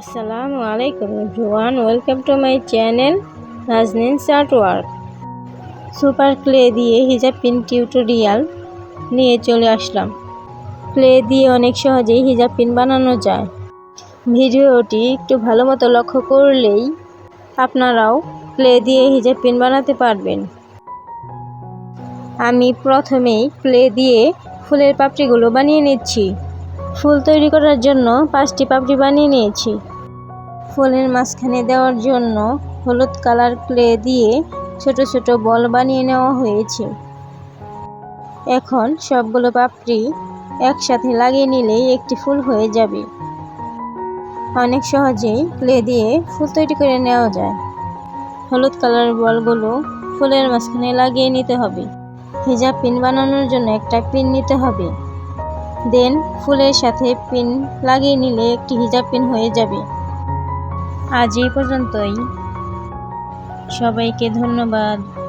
আসসালামু আলাইকুম everyone, welcome to my channel Naznin art work. Super clay দিয়ে হিজাব পিন টিউটোরিয়াল নিয়ে চলে আসলাম। ক্লে দিয়ে অনেক সহজেই হিজাব পিন বানানো যায়। ভিডিওটি একটু ভালো মতো লক্ষ্য করলেই আপনারাও ক্লে দিয়ে হিজাব পিন বানাতে পারবেন। আমি প্রথমেই ক্লে দিয়ে ফুলের পাপড়িগুলো বানিয়ে নিচ্ছি। ফুল তৈরি করার জন্য পাঁচটি পাপড়ি বানিয়ে নিয়েছি। ফুলের মাঝখানে দেওয়ার জন্য হলুদ কালার ক্লে দিয়ে ছোট ছোট বল বানিয়ে নেওয়া হয়েছে। এখন সবগুলো পাপড়ি একসাথে লাগিয়ে নিলেই একটি ফুল হয়ে যাবে। অনেক সহজেই ক্লে দিয়ে ফুল তৈরি করে নেওয়া যায়। হলুদ কালার বলগুলো ফুলের মাঝখানে লাগিয়ে নিতে হবে। হিজাব পিন বানানোর জন্য একটা পিন নিতে হবে। দেন ফুলের সাথে পিন লাগিয়ে নিলে একটি হিজাব পিন হয়ে যাবে। আজ এই পর্যন্তই। সবাইকে ধন্যবাদ।